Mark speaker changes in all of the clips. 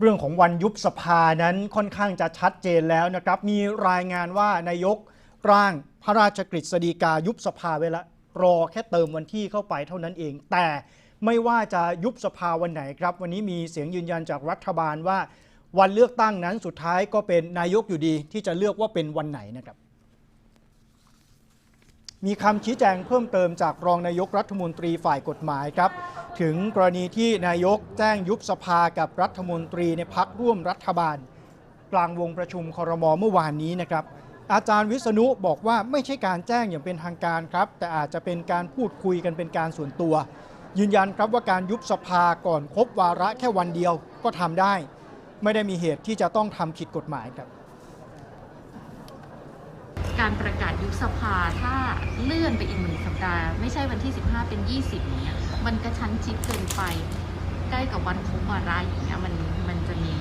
Speaker 1: เรื่องของวันยุบสภานั้นค่อนข้างจะชัดเจนแล้วนะครับ มีรายงานว่านายกร่างพระราชกฤษฎีกายุบสภาเวลารอแค่เติมวันที่เข้าไปเท่านั้นเอง แต่ไม่ว่าจะยุบสภาวันไหนครับ วันนี้มีเสียงยืนยันจากรัฐบาลว่า วันเลือกตั้งนั้นสุดท้ายก็เป็นนายกอยู่ดีที่จะเลือกว่าเป็นวันไหนนะครับ มีคำชี้แจงเพิ่มเติมจากรองนายกรัฐมนตรีฝ่ายกฎหมายครับ ถึงกรณีที่นายกแจ้งยุบสภากับรัฐมนตรีในพักร่วมรัฐบาล กลางวงประชุมคอรมอเมื่อวานนี้นะครับ อาจารย์วิษณุบอกว่าไม่ใช่การแจ้งอย่างเป็นทางการครับ แต่อาจจะเป็นการพูดคุยกันเป็นการส่วนตัว ยืนยันครับว่าการยุบสภาก่อนครบวาระแค่วันเดียวก็ทำได้ ไม่ได้มีเหตุที่จะต้องทำผิดกฎหมายครับ
Speaker 2: การประกาศยุบสภาถ้าเลื่อนไปอีกหนึ่งสัปดาห์ ไม่ใช่วันที่ 15 เป็น 20อย่างเงี้ยมันกระชั้นชิดเกินไปใกล้กับวันครบวาระอย่างเงี้ยมันมันจะมี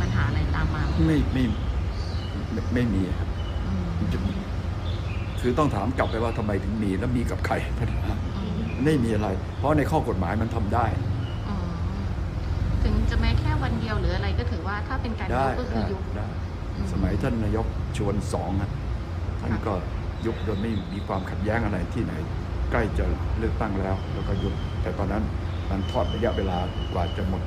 Speaker 2: ปัญหาอะไรตามมาไหม
Speaker 3: ไม่ไม่ไม่ไม่มีครับ
Speaker 2: อืม
Speaker 3: มันจะมีคือต้องถามกลับไปว่าทำไมถึงมีแล้วมีกับใครปัญหา
Speaker 2: อืม
Speaker 3: ไม่มีอะไร เพราะในข้อกฎหมายมันทำได้
Speaker 2: อืมถึงจะแม้แค่วันเดียวหรืออะไรก็ถือว่าถ้าเป็นการยุ
Speaker 3: ได้
Speaker 2: บก็คือ
Speaker 3: ได้
Speaker 2: ยุบ
Speaker 3: ได้สมัยท่านนายกชวนสองอะ ท่านก็ยุบโดยไม่มีความขัดแย้งอะไรที่ไหน ใกล้จะเลือกตั้งแล้ว แล้วก็ยุบแต่ตอนนั้นมันทอดระยะเวลากว่าจะหมด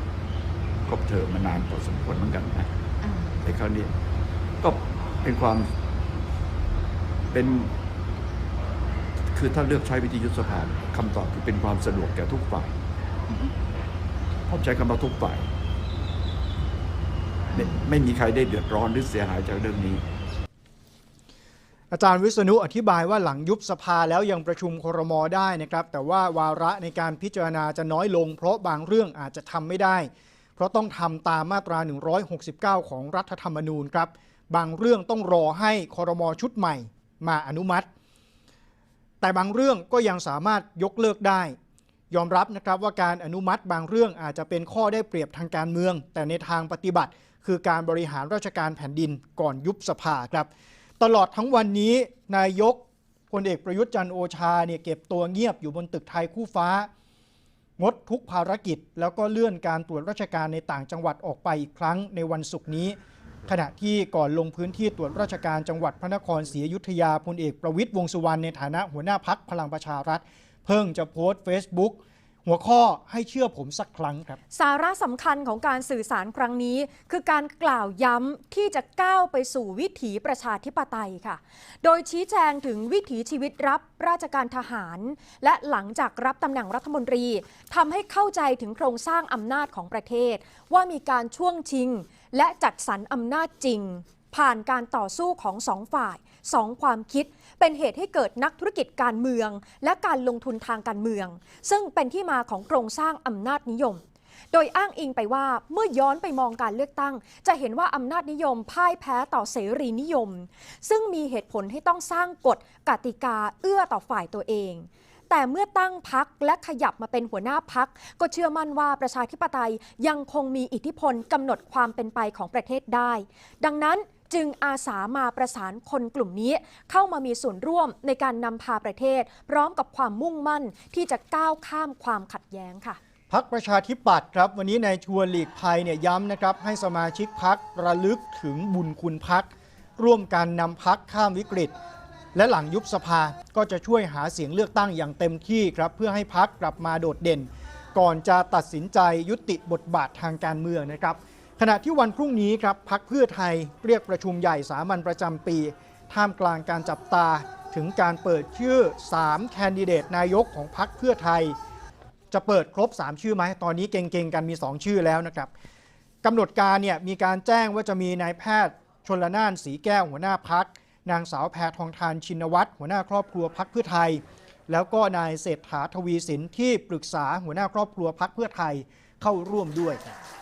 Speaker 3: ครบเทอมมานานพอสมควรเหมือนกันนะ
Speaker 2: อืม
Speaker 3: ในครั้งนี้ก็เป็นความเป็น คือถ้าเลือกใช้วิธียุบสภาคำตอบคือเป็นความสะดวกแก่ทุกฝ่ายผมใช้คำว่าทุกฝ่ายไม่ไม่มีใครได้เดือดร้อนหรือเสียหายจากเรื่องนี้
Speaker 1: อาจารย์วิษณุอธิบายว่าหลังยุบสภาแล้วยังประชุมครมได้นะครับ แต่ว่าวาระในการพิจารณาจะน้อยลง เพราะบางเรื่องอาจจะทำไม่ได้ เพราะต้องทำตามมาตรา 169 ของรัฐธรรมนูญครับ บางเรื่องต้องรอให้ครมชุดใหม่มาอนุมัติ แต่บางเรื่องก็ยังสามารถยกเลิกได้ ยอมรับนะครับว่าการอนุมัติบางเรื่องอาจจะเป็นข้อได้เปรียบทางการเมือง แต่ในทางปฏิบัติ คือการบริหารราชการแผ่นดินก่อนยุบสภาครับ ตลอดทั้งวันนี้นายกพลเอกประยุทธ์จันโอชาเนี่ยเก็บตัวเงียบอยู่บนตึกไทยคู่ฟ้า งดทุกภารกิจ แล้วก็เลื่อนการตรวจราชการในต่างจังหวัดออกไปอีกครั้งในวันศุกร์นี้ ขณะที่ก่อนลงพื้นที่ตรวจราชการจังหวัดพระนครศรีอยุธยาพลเอกประวิตยวงสุวรรณในฐานะหัวหน้าพักพลังประชารัฐ เพิ่งจะโพสต์ Facebook หัวข้อให้เชื่อผมสักครั้งครับ
Speaker 4: สาระสำคัญของการสื่อสารครั้งนี้ คือการกล่าวย้ำที่จะก้าวไปสู่วิถีประชาธิปไตยค่ะ โดยชี้แจงถึงวิถีชีวิตรับราชการทหาร และหลังจากรับตำแหน่งรัฐมนตรีทำให้เข้าใจถึงโครงสร้างอำนาจของประเทศ ว่ามีการช่วงชิง และจัดสรรอำนาจจริง ผ่านการต่อสู้ของสองฝ่ายสองความคิด เป็นเหตุให้เกิดนักธุรกิจการเมือง และการลงทุนทางการเมือง ซึ่งเป็นที่มาของโครงสร้างอำนาจนิยม โดยอ้างอิงไปว่าเมื่อย้อนไปมองการเลือกตั้ง จะเห็นว่าอำนาจนิยมพ่ายแพ้ต่อเสรีนิยม ซึ่งมีเหตุผลที่ต้องสร้างกฎกติกาเอื้อต่อฝ่ายตัวเองแต่เมื่อตั้งพักและขยับมาเป็นหัวหน้าพัก ก็เชื่อมั่นว่าประชาธิปไตยยังคงมีอิทธิพลกำหนดความเป็นไปของประเทศได้ ดังนั้น จึงอาสามาประสานคนกลุ่มนี้เข้ามามีส่วนร่วมในการนำพาประเทศ พร้อมกับความมุ่งมั่นที่จะก้าวข้ามความขัดแย้งค่ะ
Speaker 1: พักประชาธิปัตย์ครับ วันนี้นายชวนหลีกภัยเนี่ยย้ำนะครับ ให้สมาชิกพักระลึกถึงบุญคุณพัก ร่วมกันนำพักข้ามวิกฤต และหลังยุบสภาก็จะช่วยหาเสียงเลือกตั้งอย่างเต็มที่ครับ เพื่อให้พักกลับมาโดดเด่น ก่อนจะตัดสินใจยุติบทบาททางการเมืองนะครับ ขณะที่วันพรุ่งนี้ครับพักเพื่อไทยเรียกประชุมใหญ่สามัญประจำปี ท่ามกลางการจับตาถึงการเปิดชื่อ 3 แคนดิเดตนายกของพักเพื่อไทย จะเปิดครบ 3 ชื่อไหม ตอนนี้เก่งๆ กันมี 2 ชื่อแล้วนะครับกำหนดการเนี่ยมีการแจ้งว่าจะมีนายแพทย์ชนละนานสีแก้วหัวหน้าพัก นางสาวแพทองทานชินวัตรหัวหน้าครอบครัวพักเพื่อไทย แล้วก็นายเศรษฐาทวีสินที่ปรึกษาหัวหน้าครอบครัวพักเพื่อไทยเข้าร่วมด้วยครับ